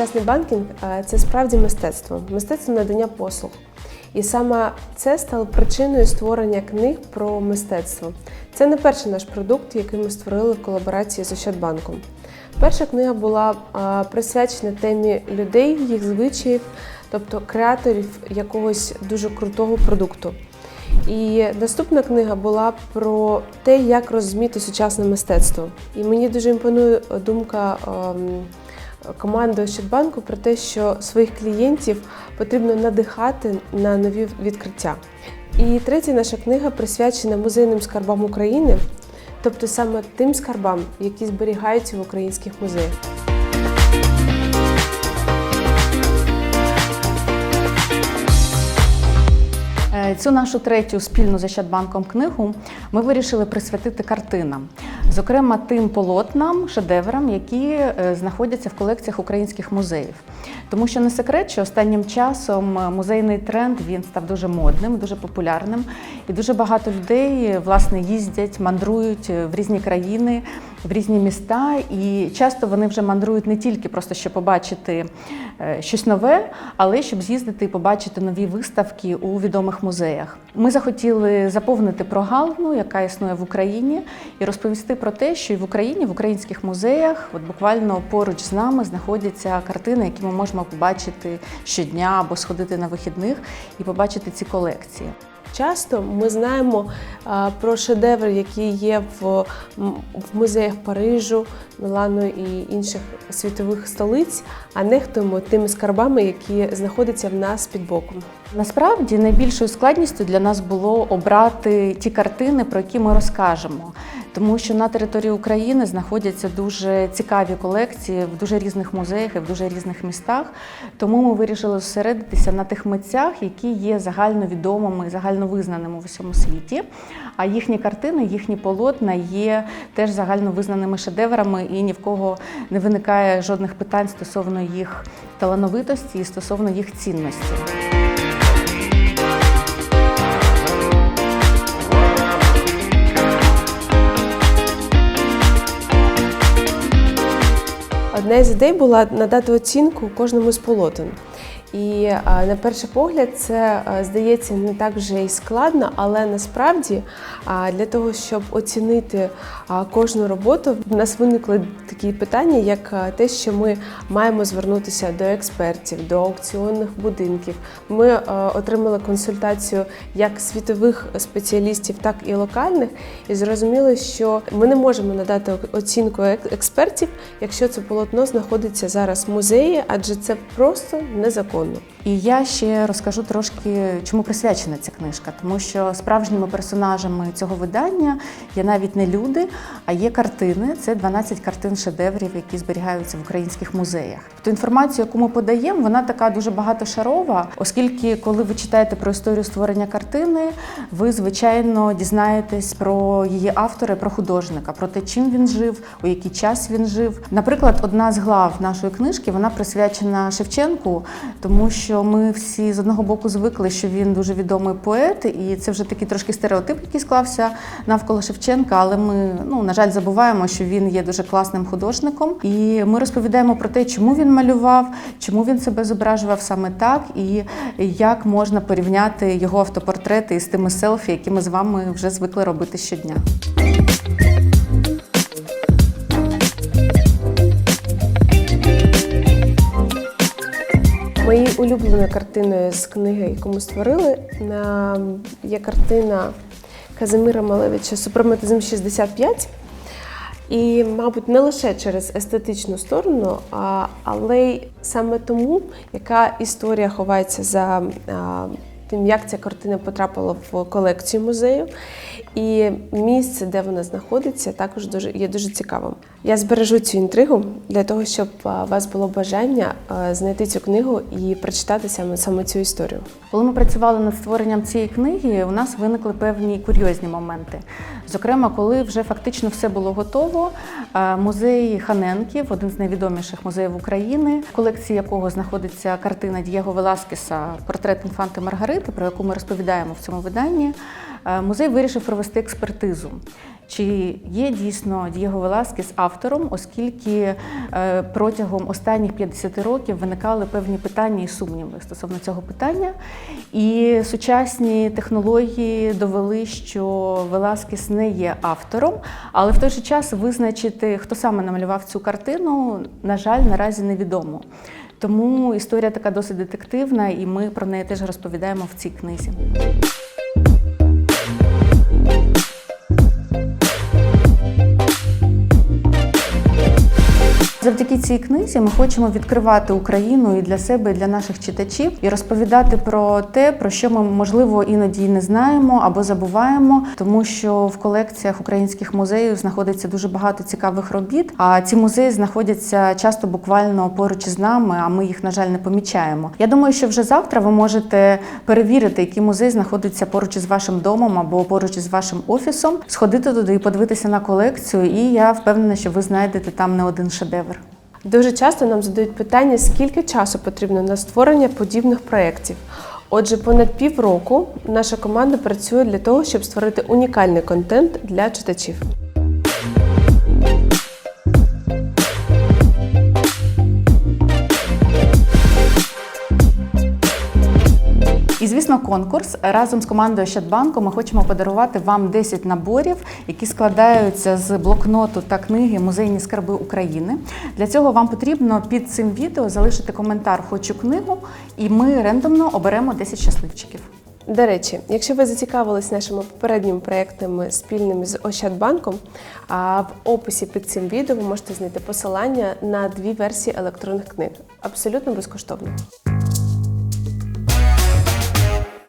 Сучасний банкінг це справді мистецтво, мистецтво надання послуг. І саме це стало причиною створення книг про мистецтво. Це не перший наш продукт, який ми створили в колаборації з Ощадбанком. Перша книга була присвячена темі людей, їх звичаїв, тобто креаторів якогось дуже крутого продукту. І наступна книга була про те, як розуміти сучасне мистецтво. І мені дуже імпонує думка ем, команди про те, що своїх клієнтів потрібно надихати на нові відкриття. І третя наша книга присвячена музейним скарбам України, тобто саме тим скарбам, які зберігаються в українських музеях. Е, Цю нашу третю спільну з Ощадбанком книгу ми вирішили присвятити картинам, зокрема тим полотнам, шедеврам, які е, знаходяться в колекціях українських музеїв. Тому що не секрет, що останнім часом е, музейний тренд він став дуже модним, дуже популярним, і дуже багато людей власне їздять, мандрують е, в різні країни, в різні міста, і часто вони вже мандрують не тільки просто щоб побачити щось нове, але й щоб з'їздити і побачити нові виставки у відомих музеях. Ми захотіли заповнити прогалину, яка існує в Україні, і розповісти про те, що і в Україні, в українських музеях, от буквально поруч з нами знаходяться картини, які ми можемо побачити щодня або сходити на вихідних і побачити ці колекції. Часто ми знаємо про шедеври, які є в, в музеях Парижу, Мілану і інших світових столиць, а нехтуємо тими скарбами, які знаходяться в нас під боком. Насправді найбільшою складністю для нас було обрати ті картини, про які ми розкажемо, тому що на території України знаходяться дуже цікаві колекції в дуже різних музеях і в дуже різних містах. Тому ми вирішили зосередитися на тих митцях, які є загальновідомими загальновизнаними в усьому світі. А їхні картини, їхні полотна є теж загальновизнаними шедеврами, і ні в кого не виникає жодних питань стосовно їх талановитості і стосовно їх цінності. Одна з ідей була надати оцінку кожному з полотен. І на перший погляд це здається не так вже і складно, але насправді для того, щоб оцінити кожну роботу, в нас виникли такі питання, як те, що ми маємо звернутися до експертів, до аукціонних будинків. Ми отримали консультацію як світових спеціалістів, так і локальних, і зрозуміли, що ми не можемо надати оцінку експертів, якщо це полотно знаходиться зараз в музеї, адже це просто незаконно. І я ще розкажу трошки, чому присвячена ця книжка, тому що справжніми персонажами цього видання є навіть не люди, а є картини. Це 12 картин шедеврів, які зберігаються в українських музеях. Ту інформацію, яку ми подаємо, вона така дуже багатошарова, оскільки, коли ви читаєте про історію створення картини, ви звичайно дізнаєтесь про її автора, про художника, про те, чим він жив, у який час він жив. Наприклад, одна з глав нашої книжки вона присвячена Шевченку, тому що ми всі з одного боку звикли, що він дуже відомий поет, і це вже такий трошки стереотип, який склався навколо Шевченка. Але ми, ну на жаль, забуваємо, що він є дуже класним художником. І ми розповідаємо про те, чому він малював, чому він себе зображував саме так, і як можна порівняти його автопортрети із тими селфі, які ми з вами вже звикли робити щодня. Моєю улюбленою картиною з книги, яку ми створили, є картина Казимира Малевича Супрематизм 65. І, мабуть, не лише через естетичну сторону, а, але й саме тому, яка історія ховається за тим, як ця картина потрапила в колекцію музею. І місце, де вона знаходиться, також дуже є дуже цікавим. Я збережу цю інтригу для того, щоб у вас було бажання знайти цю книгу і прочитати саме, саме цю історію. Коли ми працювали над створенням цієї книги, у нас виникли певні курйозні моменти. Зокрема, коли вже фактично все було готово, е, музей Ханенків, один з найвідоміших музеїв України, в колекції якого знаходиться картина Дієго Веласкеса Портрет інфанти Маргарити, про яку ми розповідаємо в цьому виданні. е, Музей вирішив провести експертизу. чи є дійсно Дієго Веласкес автором, оскільки е, протягом останніх 50 років виникали певні питання і сумніви стосовно цього питання. І сучасні технології довели, що Веласкес не є автором, але в той же час визначити, хто саме намалював цю картину, на жаль, наразі невідомо. Тому історія така досить детективна, і ми про неї теж розповідаємо в цій книзі. Завдяки цій книзі ми хочемо відкривати Україну і для себе, і для наших читачів, і розповідати про те, про що ми можливо іноді не знаємо або забуваємо, тому що в колекціях українських музеїв знаходиться дуже багато цікавих робіт. А ці музеї знаходяться часто буквально поруч із нами, а ми їх, на жаль, не помічаємо. Я думаю, що вже завтра ви можете перевірити, який музей знаходиться поруч із вашим домом або поруч із вашим офісом, сходити туди і подивитися на колекцію. І я впевнена, що ви знайдете там не один шедевр. Дуже часто нам задають питання, скільки часу потрібно на створення подібних проєктів. Отже, понад півроку наша команда працює для того, щоб створити унікальний контент для читачів. Звісно, конкурс разом з командою Щадбанку ми хочемо подарувати вам 10 наборів, які складаються з блокноту та книги Музейні скарби України. Для цього вам потрібно під цим відео залишити коментар Хочу книгу, і ми рендомно оберемо 10 щасливчиків. До речі, якщо ви зацікавились нашими попередніми проектами спільними з Ощадбанком, а в описі під цим відео ви можете знайти посилання на дві версії електронних книг абсолютно безкоштовно.